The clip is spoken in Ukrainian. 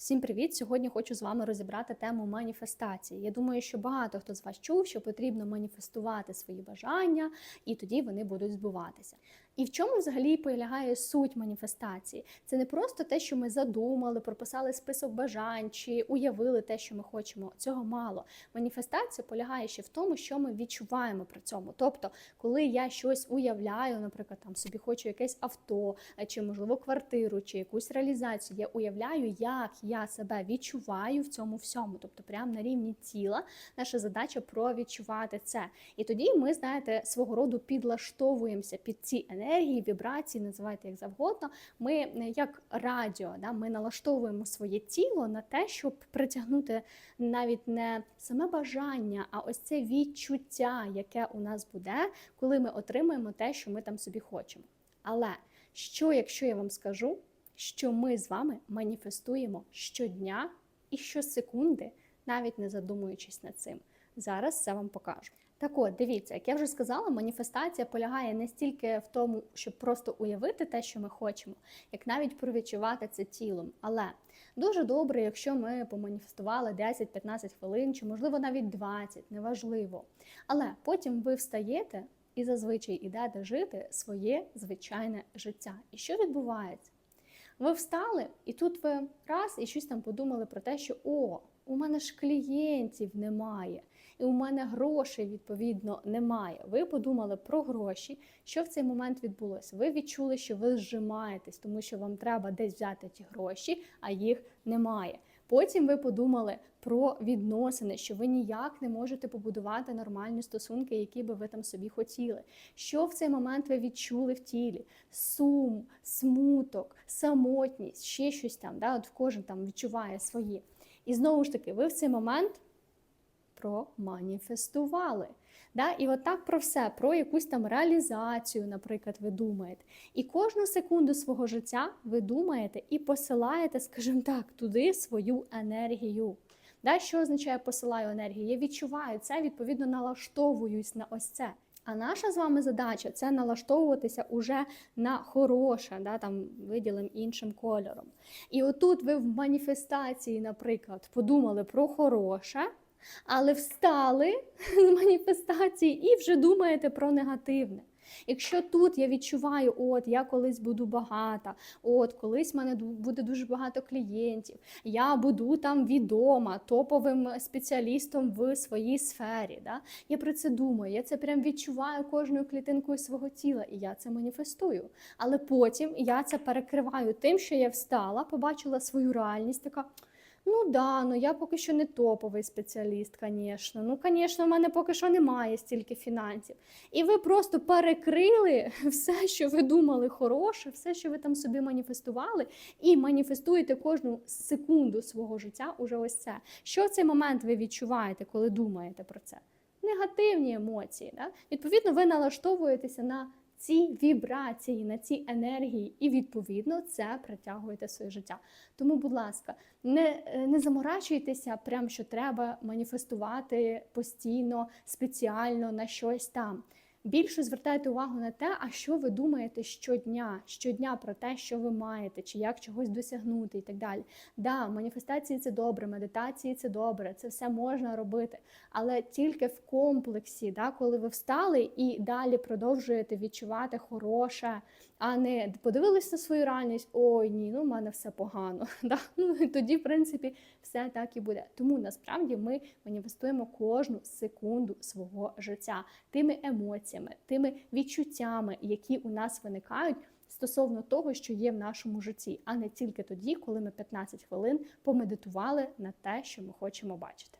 Всім привіт! Сьогодні хочу з вами розібрати тему маніфестації. Я думаю, що багато хто з вас чув, що потрібно маніфестувати свої бажання, і тоді вони будуть збуватися. І в чому взагалі полягає суть маніфестації? Це не просто те, що ми задумали, прописали список бажань чи уявили те, що ми хочемо. Цього мало. Маніфестація полягає ще в тому, що ми відчуваємо при цьому. Тобто, коли я щось уявляю, наприклад, там собі хочу якесь авто, чи можливо квартиру, чи якусь реалізацію, я уявляю, як я себе відчуваю в цьому всьому. Тобто, прямо на рівні тіла, наша задача провідчувати це. І тоді ми, знаєте, свого роду підлаштовуємося під ці енергії, вібрації, називайте як завгодно. Ми е, як радіо, да, ми налаштовуємо своє тіло на те, щоб притягнути навіть не саме бажання, а ось це відчуття, яке у нас буде, коли ми отримаємо те, що ми там собі хочемо. Але що, якщо я вам скажу, що ми з вами маніфестуємо щодня і щосекунди, навіть не задумуючись над цим? Зараз це вам покажу. Так от, дивіться, як я вже сказала, маніфестація полягає не стільки в тому, щоб просто уявити те, що ми хочемо, як навіть провідчувати це тілом. Але дуже добре, якщо ми поманіфестували 10-15 хвилин, чи можливо навіть 20, неважливо. Але потім ви встаєте і зазвичай ідете жити своє звичайне життя. І що відбувається? Ви встали, і тут ви раз і щось там подумали про те, що о, у мене ж клієнтів немає, і у мене грошей відповідно немає. Ви подумали про гроші. Що в цей момент відбулося? Ви відчули, що ви зжимаєтесь, тому що вам треба десь взяти ті гроші, а їх немає. Потім ви подумали про відносини, що ви ніяк не можете побудувати нормальні стосунки, які би ви там собі хотіли. Що в цей момент ви відчули в тілі? Сум, смуток, самотність, ще щось там. Да? От кожен там відчуває свої. І знову ж таки, ви в цей момент проманіфестували. Да? І от так про все, про якусь там реалізацію, наприклад, ви думаєте. І кожну секунду свого життя ви думаєте і посилаєте, скажімо так, туди свою енергію. Да? Що означає посилаю енергію? Я відчуваю це, відповідно, налаштовуюсь на ось це. А наша з вами задача це налаштовуватися уже на хороше, да, там виділим іншим кольором. І отут ви в маніфестації, наприклад, подумали про хороше, але встали з маніфестації і вже думаєте про негативне. Якщо тут я відчуваю, от я колись буду багата, от колись в мене буде дуже багато клієнтів, я буду там відома, топовим спеціалістом в своїй сфері. Да? Я про це думаю, я це прям відчуваю кожною клітинкою свого тіла, і я це маніфестую. Але потім я це перекриваю тим, що я встала, побачила свою реальність, така. Ну да, ну я поки що не топовий спеціаліст, звісно. Ну, звісно, в мене поки що немає стільки фінансів. І ви просто перекрили все, що ви думали хороше, все, що ви там собі маніфестували, і маніфестуєте кожну секунду свого життя уже ось це. Що в цей момент ви відчуваєте, коли думаєте про це? Негативні емоції. Да? Відповідно, ви налаштовуєтеся на ці вібрації, на ці енергії, і відповідно це притягуєте в своє життя. Тому, будь ласка, не не заморачуйтеся, прям що треба маніфестувати постійно, спеціально на щось там. Більше звертайте увагу на те, а що ви думаєте щодня, щодня про те, що ви маєте, чи як чогось досягнути і так далі. Да, маніфестації це добре, медитації це добре, це все можна робити, але тільки в комплексі, да, коли ви встали і далі продовжуєте відчувати хороше, а не подивились на свою реальність, ой ні, ну в мене все погано. Да? Ну тоді, в принципі, все так і буде. Тому насправді ми маніфестуємо кожну секунду свого життя тими емоціями, тими відчуттями, які у нас виникають. Стосовно того, що є в нашому житті, а не тільки тоді, коли ми 15 хвилин помедитували на те, що ми хочемо бачити.